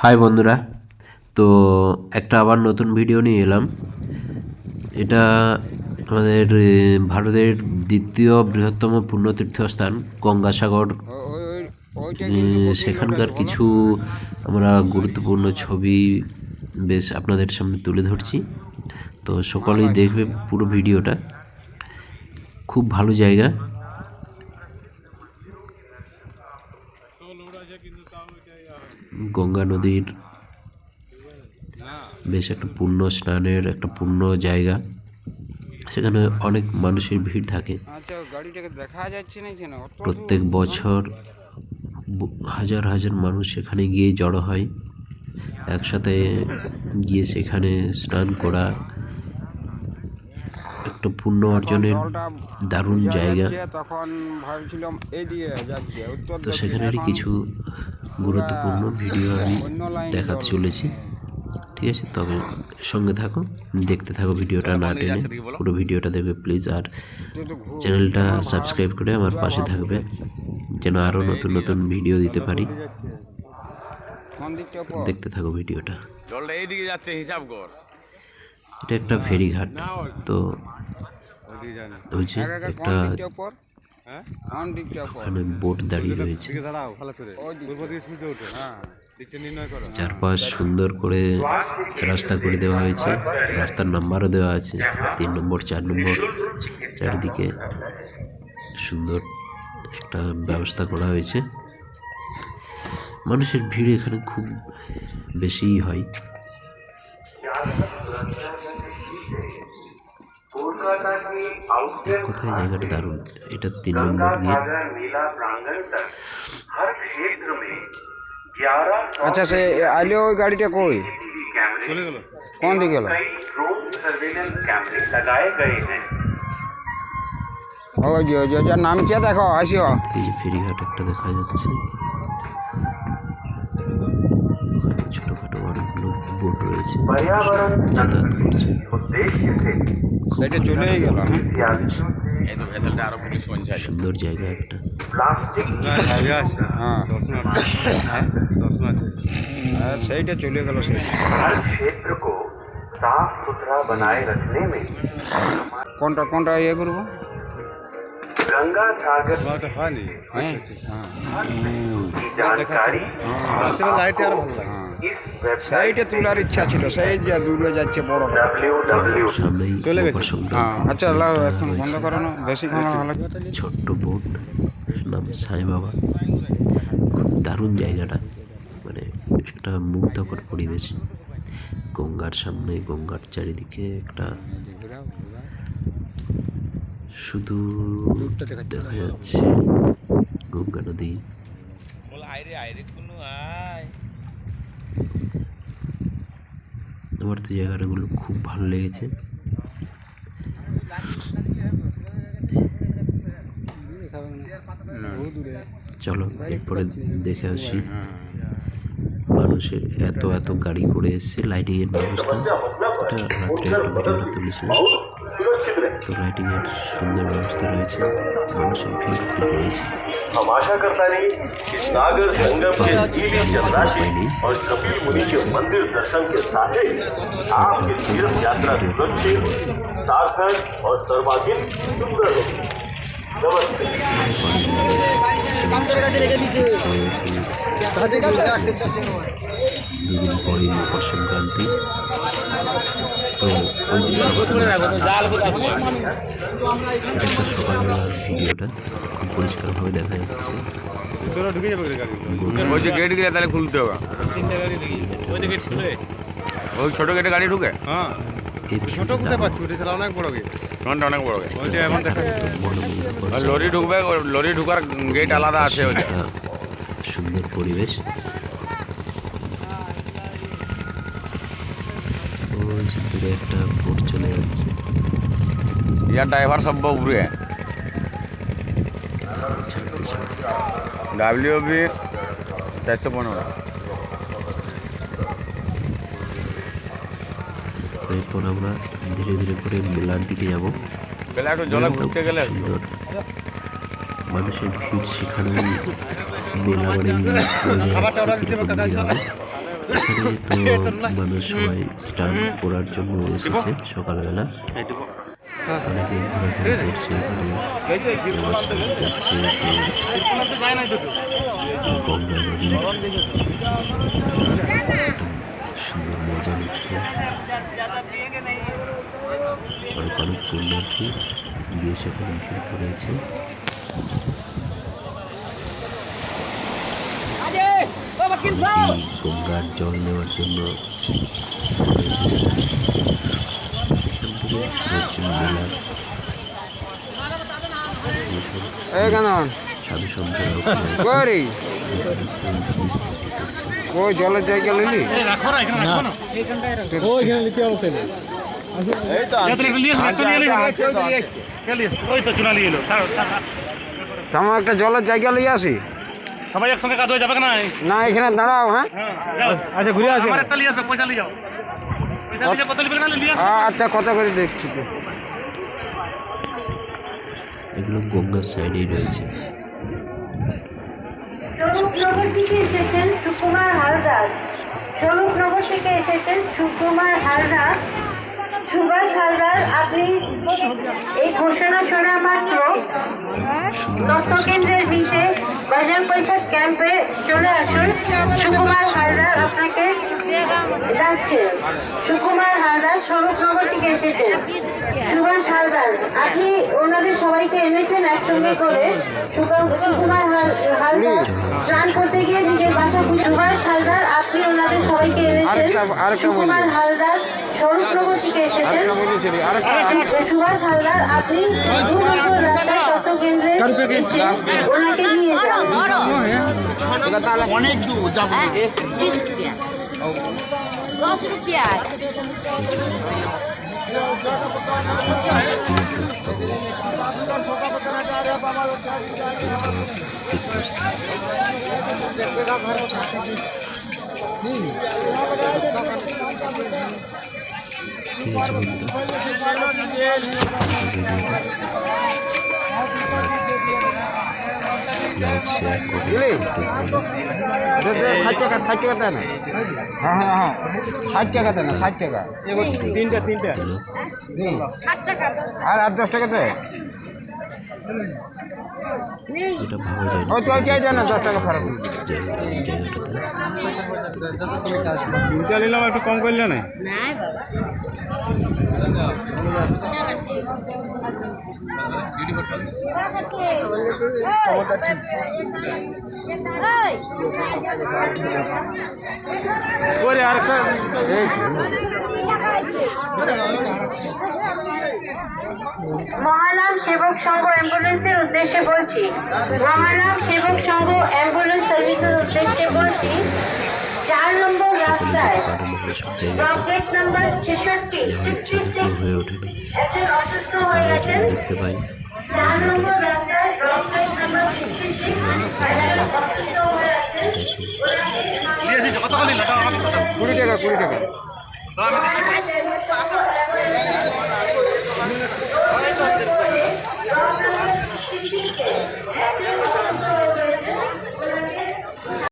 High বন্ধুরা তো একটা আবার নতুন ভিডিও নিয়ে এলাম। এটা আমাদের ভারতের দ্বিতীয় বৃহত্তম পুণ্যতীর্থস্থান গঙ্গাসাগর। সেখানকার কিছু আমরা গুরুত্বপূর্ণ ছবি বেশ আপনাদের সামনে তুলে ধরছি। তো সকলেই দেখবে পুরো ভিডিওটা খুব ভালো জায়গা। গঙ্গা নদীর বেশ একটা পুণ্য স্নানের একটা পূর্ণ জায়গা। সেখানে অনেক মানুষের ভিড় থাকে। প্রত্যেক বছর হাজার হাজার মানুষ সেখানে গিয়ে জড়ো হয়। একসাথে গিয়ে সেখানে স্নান করা একটা পুণ্য অর্জনের দারুণ জায়গা। তো। সেখানেরই কিছু গুরুত্বপূর্ণ ভিডিও আমি দেখাতে চলেছি। ঠিক আছে তবে সঙ্গে থাকো দেখতে থাকো ভিডিওটা না টেনে। পুরো ভিডিওটা দেখবে প্লিজ। আর। চ্যানেলটা সাবস্ক্রাইব করে আমার পাশে থাকবে যেন আরও নতুন নতুন ভিডিও দিতে পারি? দেখতে থাকো ভিডিওটা। এইদিকে যাচ্ছে হিসাব কর। এটা একটা ফেরিঘাট তো এক একটা ওখানে বোট দাঁড়িয়ে রয়েছে। হ্যাঁ। চারপাশ সুন্দর করে রাস্তা করে দেওয়া হয়েছে। রাস্তার নাম্বারও দেওয়া আছে। তিন নম্বর চার নম্বর চারিদিকে সুন্দর একটা ব্যবস্থা করা হয়েছে। মানুষের ভিড় এখানে খুব বেশিই হয়। এক কথায় জায়গাটা দারুণ। এটা তিন নম্বর গেট। আচ্ছা সে আইলে ওই গাড়িটা কই? চলে গেল। কোন দিকে গেল? ও যে নাম কে দেখো আসিও। ফেরিঘাট একটা দেখা যাচ্ছে। অনেকগুলো বোট রয়েছে पर्यावरण যাতায়াত করছে उद्देश्य से সেটা চলেই গেল হ্যাঁ इत्यादियों से এই তো ভেসেলটা আরো পুলিশ পঞ্চায়েত সুন্দর জায়গা একটা प्लास्टिक হ্যাঁ হ্যাঁ, সেইটা চলে গেল সেইটা हर क्षेत्र को साफ सुथरा बनाए रखने में কোনটা কোনটা ইয়ে করবো गंगा सागर হ্যাঁ হ্যাঁ की जानकारी इस সেইটা তোলার ইচ্ছা ছিল সেই যা দূরে যাচ্ছে বড়। চলে গেছে। হ্যাঁ, আচ্ছা আল্লাহ এখন বন্ধ করো না বেশি ভালো ছোট্ট বোট নাম সাই বাবা। খুব দারুণ জায়গাটা মানে একটা মুগ্ধকর পরিবেশ। গঙ্গার সামনে গঙ্গার চারিদিকে একটা শুধু দেখা যাচ্ছে গঙ্গা নদী। কোনো আমার তো জায়গাটাগুলো খুব ভালো লেগেছে। চলো, এরপরে দেখে আসি। মানুষের এত এত গাড়ি করে এসছে লাইটিং এর ব্যবস্থা। তো লাইটিং এর সুন্দর ব্যবস্থা রয়েছে। মানুষের ভিড় খুব রয়েছে हम आशा करता नहीं कि सागर संगम के नीली जलराशि और कपिल मुनि के मंदिर दर्शन के साथ ही आपकी तीर्थ यात्रा सुरक्षित सार्थक और सर्वाधिक सुंदर होगी। नमस्ते। संक्रांति তো সকালবেলার ভিডিওটা খুব পরিষ্কারভাবে দেখা যাচ্ছে। ওই যে গেট গিয়ে তাহলে খুলতে হবে। ওই ছোট গেটে গাড়ি ঢুকে? এই ছোট কোথায় পাচ্ছি? কোনটা অনেক বড় গেট মনোমুগ্ধকর আর লরি ঢুকবে লরি ঢুকার গেট আলাদা আছে ওই সুন্দর পরিবেশ। দূরে একটা বোট চলে যাচ্ছে। ইয়ার ড্রাইভার সব উপরে ডাব্লিউ বি চারশো পনেরো। এরপর আমরা ধীরে ধীরে করে মেলার দিকে যাব। বেলা একটু জলে ঘুরতে গেলে সুন্দর। মানুষের ভিড় সেখানে মেলা মানে এখানে তো মানুষ সবাই করার জন্য এসেছে সকালবেলা। অনেকে ঘোরাঘুরি করছে এখানে কেউ স্নান করছে কেউ গঙ্গা নদী। সুন্দর মজা নিচ্ছে। অনেক অনেক পুণ্যার্থী গিয়ে সেখানে ভিড় অনেকেই গঙ্গার জল নেওয়ার জন্য এই সাধু জলের জায়গা নিলি? ওই তো চুনা নিয়ে এলো। ছাড়ো, ছাড়ো। আমার একটা জলের জায়গা নিয়ে আসি। সবাই একসঙ্গে কাজ হয়ে যাবে না না এখানে দাঁড়াও হ্যাঁ। আচ্ছা ঘুরে আসবে আমার একটা নিয়ে পয়সা নিয়ে যাও। পয়সা নিয়ে যাও, কত নিবে না নিয়ে আচ্ছা কত করে দেখছি এগুলো গঙ্গার সাইডেই রয়েছে। স্বরূপনগর থেকে এসেছেন সুকুমার হালদার। স্বরূপনগর থেকে এসেছেন সুকুমার হালদার। সুভাষ হালদার আপনি এই ঘোষণা শোনা মাত্র। দত্তকেন্দ্রের বিচে বাজার পয়সা ক্যাম্পে চলে আসুন। সুকুমার হালদার আপনাকে ডাকছে। সুকুমার হালদার স্বরূপনগর থেকে এসেছেন। সুভাষ হালদার আপনি ওনাদের সবাইকে এনেছেন একসঙ্গে করে। সুকা- সুকুমার হাল- হালদার স্নান করতে গিয়ে নিজের বাসা সুভাষ হালদার আপনি ওনাদের সবাইকে এনেছেন। সুকুমার হালদার স্বরূপনগর থেকে এসেছেন সুভাষ হালদার। আপনি দু নম্বর রাস্তায় তত কেন্দ্রে ওনাকে নিয়ে যান। দশ রুপিয়া। তীর্থস্থান ষাট টাকা ষাট টাকা দেয় না হ্যাঁ হ্যাঁ হ্যাঁ ষাট টাকা দেয় ষাট টাকা হুম। আর আর দশ টাকা দেয় ওই তো ওইটাই দেয় না দশ টাকা ফারাক তিনটা নিলাম একটু কম করলে না ওরে আরেকটা। মহানাম সেবক সংঘ অ্যাম্বুলেন্সের উদ্দেশ্যে বলছি। মহানাম সেবক সংঘ অ্যাম্বুলেন্স সার্ভিসের উদ্দেশ্যে বলছি। চার নম্বর রাস্তায়। ব্লকেট নাম্বার ছেষট্টি হয়ে ওঠেনি একজন অসুস্থ হয়ে গেছেন। দেখতে পাই চার নম্বর রাস্তায় ব্লকেট নাম্বার সিক্সটি অসুস্থ হয়ে আছেন কুড়ি টাকা কুড়ি টাকা। ওনাকে